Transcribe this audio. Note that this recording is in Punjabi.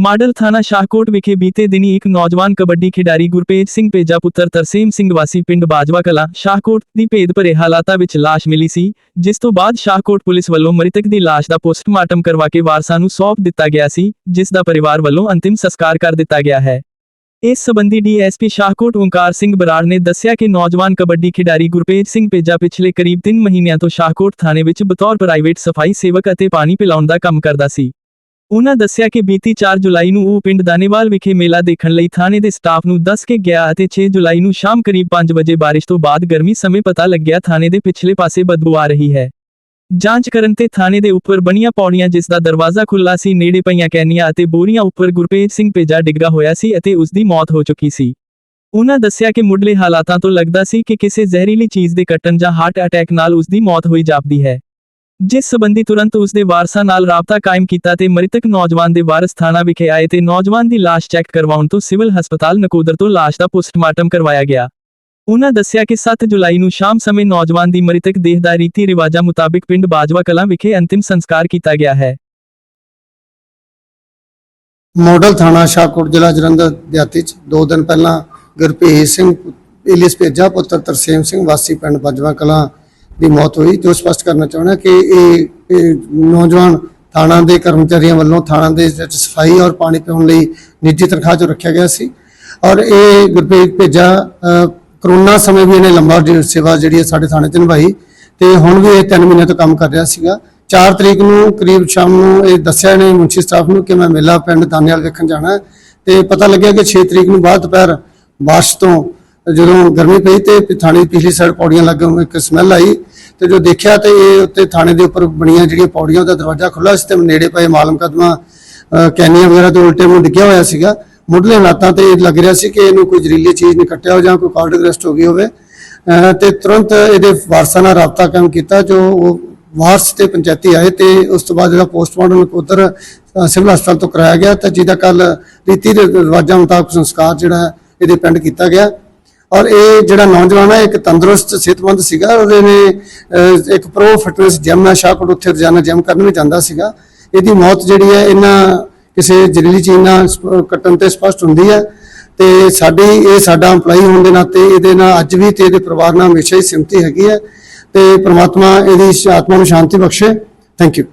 ਮਾਡਲ ਥਾਣਾ ਸ਼ਾਹਕੋਟ ਵਿਖੇ ਬੀਤੇ ਦਿਨੀ ਇੱਕ ਨੌਜਵਾਨ ਕਬੱਡੀ ਖਿਡਾਰੀ ਗੁਰਪੇਜ ਸਿੰਘ ਪੇਜਾ ਪੁੱਤਰ ਤਰਸੇਮ ਸਿੰਘ ਵਾਸੀ ਪਿੰਡ ਬਾਜਵਾ ਕਲਾਂ, ਸ਼ਾਹਕੋਟ ਦੀ ਭੇਦ ਭਰੇ ਹਾਲਾਤਾਂ ਵਿੱਚ ਲਾਸ਼ ਮਿਲੀ ਸੀ, ਜਿਸ ਤੋਂ ਬਾਅਦ ਸ਼ਾਹਕੋਟ ਪੁਲਿਸ ਵੱਲੋਂ ਮ੍ਰਿਤਕ ਦੀ ਲਾਸ਼ ਦਾ ਪੋਸਟਮਾਰਟਮ ਕਰਵਾ ਕੇ ਵਾਰਸਾਂ ਨੂੰ ਸੌਂਪ ਦਿੱਤਾ ਗਿਆ ਸੀ, ਜਿਸ ਦਾ ਪਰਿਵਾਰ ਵੱਲੋਂ ਅੰਤਿਮ ਸੰਸਕਾਰ ਕਰ ਦਿੱਤਾ ਗਿਆ ਹੈ। ਇਸ ਸਬੰਧੀ ਡੀਐਸਪੀ ਸ਼ਾਹਕੋਟ ਓਂਕਾਰ ਸਿੰਘ ਬਰਾੜ ਨੇ ਦੱਸਿਆ ਕਿ ਨੌਜਵਾਨ ਕਬੱਡੀ ਖਿਡਾਰੀ ਗੁਰਪੇਜ ਸਿੰਘ ਪੇਜਾ ਪਿਛਲੇ ਕਰੀਬ 3 ਮਹੀਨਿਆਂ ਤੋਂ ਸ਼ਾਹਕੋਟ ਥਾਣੇ ਵਿੱਚ ਬਤੌਰ ਪ੍ਰਾਈਵੇਟ ਸਫ਼ਾਈ ਸੇਵਕ ਅਤੇ ਪਾਣੀ ਪਿਲਾਉਣ ਦਾ ਕੰਮ ਕਰਦਾ ਸੀ। ਉਹਨਾਂ ਦੱਸਿਆ ਕਿ ਬੀਤੀ 4 ਜੁਲਾਈ ਨੂੰ ਉਹ ਪਿੰਡ ਦਾਨੇਵਾਲ ਵਿਖੇ ਮੇਲਾ ਦੇਖਣ ਲਈ ਥਾਣੇ ਦੇ ਸਟਾਫ ਨੂੰ ਦੱਸ ਕੇ ਗਿਆ ਅਤੇ 6 ਜੁਲਾਈ ਨੂੰ ਸ਼ਾਮ ਕਰੀਬ 5 ਵਜੇ ਬਾਰਿਸ਼ ਤੋਂ ਬਾਅਦ ਗਰਮੀ ਸਮੇਂ ਪਤਾ ਲੱਗਿਆ ਥਾਣੇ ਦੇ ਪਿਛਲੇ ਪਾਸੇ ਬਦਬੂ ਆ ਰਹੀ ਹੈ। ਜਾਂਚ ਕਰਨ ਤੇ ਥਾਣੇ ਦੇ ਉੱਪਰ ਬਣੀਆਂ ਪੌੜੀਆਂ ਜਿਸ ਦਾ ਦਰਵਾਜ਼ਾ ਖੁੱਲਾ ਸੀ, ਨੇੜੇ ਪਈਆਂ ਕੈਨੀਆਂ ਅਤੇ ਬੋਰੀਆਂ ਉੱਪਰ ਗੁਰਪ੍ਰੀਤ ਸਿੰਘ ਪੇਜਾ ਡਿੱਗਾ ਹੋਇਆ ਸੀ ਅਤੇ ਉਸ ਦੀ ਮੌਤ ਹੋ ਚੁੱਕੀ ਸੀ। ਉਹਨਾਂ ਦੱਸਿਆ ਕਿ ਮੁੱਢਲੇ ਹਾਲਾਤਾਂ ਤੋਂ ਲੱਗਦਾ ਸੀ ਕਿ ਕਿਸੇ ਜ਼ਹਿਰੀਲੀ ਚੀਜ਼ ਦੇ ਕੱਟਣ ਜਾਂ ਹਾਰਟ ਅਟੈਕ ਨਾਲ ਉਸ ਦੀ ਮੌਤ ਹੋਈ ਜਾਪਦੀ ਹੈ। ਜਿਸ ਸਬੰਧੀ ਤੁਰੰਤ ਉਸ ਦੇ ਵਾਰਸਾਂ ਨਾਲ ਰਾਬਤਾ ਕਾਇਮ ਕੀਤਾ ਤੇ ਮ੍ਰਿਤਕ ਨੌਜਵਾਨ ਦੇ ਵਾਰਸ ਥਾਣਾ ਵਿਖੇ ਆਏ ਤੇ ਨੌਜਵਾਨ ਦੀ ਲਾਸ਼ ਚੈੱਕ ਕਰਵਾਉਣ ਤੋਂ ਸਿਵਲ ਹਸਪਤਾਲ ਨਕੋਦਰ ਤੋਂ ਲਾਸ਼ ਦਾ ਪੋਸਟਮਾਰਟਮ ਕਰਵਾਇਆ ਗਿਆ। ਉਨ੍ਹਾਂ ਦੱਸਿਆ ਕਿ 7 ਜੁਲਾਈ ਨੂੰ ਸ਼ਾਮ ਸਮੇਂ ਨੌਜਵਾਨ ਦੀ ਮ੍ਰਿਤਕ ਦੇਹ ਦਾ ਰੀਤੀ ਰਿਵਾਜਾਂ ਮੁਤਾਬਿਕ ਪਿੰਡ ਬਾਜਵਾ ਕਲਾਂ ਵਿਖੇ ਅੰਤਿਮ ਸੰਸਕਾਰ ਕੀਤਾ ਗਿਆ ਹੈ। ਮਾਡਲ ਥਾਣਾ ਸ਼ਾਹਕੋਟ ਜ਼ਿਲ੍ਹਾ ਜਲੰਧਰ ਦਿਹਾਤੀ ਚ ਦੋ ਦਿਨ ਪਹਿਲਾਂ ਗੁਰਭੇਜ ਸਿੰਘ ਇਲਿਸ ਭੇਜਾ ਪੁੱਤਰ ਤਰਸੇਮ ਸਿੰਘ ਵਾਸੀ ਪਿੰਡ ਬਾਜਵਾ ਕਲਾਂ ਦੀ ਮੌਤ ਹੋਈ ਜੋ ਸਪਸ਼ਟ ਕਰਨਾ ਚਾਹੁੰਦਾ ਕਿ ਇਹ ਨੌਜਵਾਨ ਥਾਣਾ ਦੇ ਕਰਮਚਾਰੀਆਂ ਵੱਲੋਂ ਥਾਣਾ ਦੇ ਵਿੱਚ ਸਫ਼ਾਈ ਔਰ ਪਾਣੀ ਪਿਉਣ ਲਈ ਨਿੱਜੀ ਤਨਖਾਹ 'ਚੋਂ ਰੱਖਿਆ ਗਿਆ ਸੀ। ਔਰ ਇਹ ਗੁਰਪ੍ਰੀਤ ਭੇਜਾ ਕਰੋਨਾ ਸਮੇਂ ਵੀ ਇਹਨੇ ਲੰਬਾ ਸੇਵਾ ਜਿਹੜੀ ਹੈ ਸਾਡੇ ਥਾਣੇ 'ਚ ਨਿਭਾਈ, ਤੇ ਹੁਣ ਵੀ ਇਹ 3 ਮਹੀਨੇ ਤੋਂ ਕੰਮ ਕਰ ਰਿਹਾ ਸੀਗਾ। 4 ਤਰੀਕ ਨੂੰ ਕਰੀਬ ਸ਼ਾਮ ਨੂੰ ਇਹ ਦੱਸਿਆ ਨੇ ਮੁਨਸ਼ੀ ਸਟਾਫ ਨੂੰ ਕਿ ਮੈਂ ਮੇਲਾ ਪਿੰਡ ਦਾਨੇਵਾਲ ਵੇਖਣ ਜਾਣਾ ਹੈ, ਤੇ ਪਤਾ ਲੱਗਿਆ ਕਿ 6 ਤਰੀਕ ਨੂੰ ਬਾਅਦ ਦੁਪਹਿਰ ਬਾਰਿਸ਼ ਤੋਂ ਜਦੋਂ ਗਰਮੀ ਪਈ ਤੇ ਥਾਣੇ ਪਿਛਲੀ ਸਾਈਡ ਪੌੜੀਆਂ ਲੱਗੇ ਹੋਏ ਇੱਕ ਸਮੈਲ ਆਈ ਤੇ ਜੋ ਦੇਖਿਆ ਤੇ ਇਹ ਉੱਤੇ ਥਾਣੇ ਦੇ ਉੱਪਰ ਬਣੀਆਂ ਜਿਹੜੀਆਂ ਪੌੜੀਆਂ ਦਾ ਦਰਵਾਜ਼ਾ ਖੁੱਲਾ ਸੀ ਤੇ ਨੇੜੇ ਪਏ ਮਾਲਮ ਕਦਮਾ ਕੈਨੀਆਂ ਵਗੈਰਾ ਤੋਂ ਉਲਟੇ ਮੂੰਹ ਡਿੱਗਿਆ ਹੋਇਆ ਸੀਗਾ। ਮੁੱਢਲੇ ਹਾਲਾਤਾਂ ਤੇ ਲੱਗ ਰਿਹਾ ਸੀ ਕਿ ਇਹਨੂੰ ਕੋਈ ਜ਼ਹਿਰੀਲੀ ਚੀਜ਼ ਨੇ ਕੱਟਿਆ ਹੋ ਜਾਂ ਕੋਈ ਕਾਰਡਿਕ ਅਰੈਸਟ ਹੋ ਗਈ ਹੋਵੇ। ਅਹ, ਤੇ ਤੁਰੰਤ ਇਹਦੇ ਵਾਰਸਾਂ ਨਾਲ ਰਾਬਤਾ ਕੰਮ ਕੀਤਾ, ਜੋ ਉਹ ਵਾਰਸ ਤੇ ਪੰਚਾਇਤੀ ਆਏ ਤੇ ਉਸ ਤੋਂ ਬਾਅਦ ਜਿਹੜਾ ਪੋਸਟਮਾਰਟਮ ਉਧਰ ਸਿਵਲ ਹਸਪਤਾਲ ਤੋਂ ਕਰਾਇਆ ਗਿਆ ਤੇ ਜਿਹਦਾ ਕੱਲ ਰੀਤੀ ਦੇ ਰਿਵਾਜਾਂ ਮੁਤਾਬਕ ਸੰਸਕਾਰ ਜਿਹੜਾ ਇਹਦੇ ਪਿੰਡ ਕੀਤਾ ਗਿਆ। ਔਰ ਇਹ ਜਿਹੜਾ ਨੌਜਵਾਨ ਹੈ, ਇੱਕ ਤੰਦਰੁਸਤ, ਸਿਹਤਮੰਦ ਸੀਗਾ। ਉਹਦੇ ਨੇ ਇੱਕ ਪ੍ਰੋ ਫਿਟਨੈਸ ਜਿਮ ਹੈ ਸ਼ਾਹਕੋਟ ਉੱਥੇ ਰੋਜ਼ਾਨਾ ਜਿਮ ਕਰਨ ਵੀ ਜਾਂਦਾ ਸੀਗਾ। ਇਹਦੀ ਮੌਤ ਜਿਹੜੀ ਹੈ, ਇਹਨਾਂ ਕਿਸੇ ਜ਼ਹਿਰੀਲੀ ਚੀਜ਼ ਨਾਲ ਕੱਟਣ ਤੇ ਸਪਸ਼ਟ ਹੁੰਦੀ ਹੈ। ਤੇ ਸਾਡੀ, ਇਹ ਸਾਡਾ EMPLOYE ਹੋਣ ਦੇ ਨਾਤੇ ਇਹਦੇ ਨਾਲ ਅੱਜ ਵੀ ਤੇ ਇਹਦੇ ਪਰਿਵਾਰ ਨਾਲ ਹਮੇਸ਼ਾ ਹੀ ਸਿਮਤੀ ਹੈਗੀ ਹੈ। ਤੇ ਪ੍ਰਮਾਤਮਾ ਇਹਦੀ ਆਤਮਾ ਨੂੰ ਸ਼ਾਂਤੀ ਬਖਸ਼ੇ। Thank you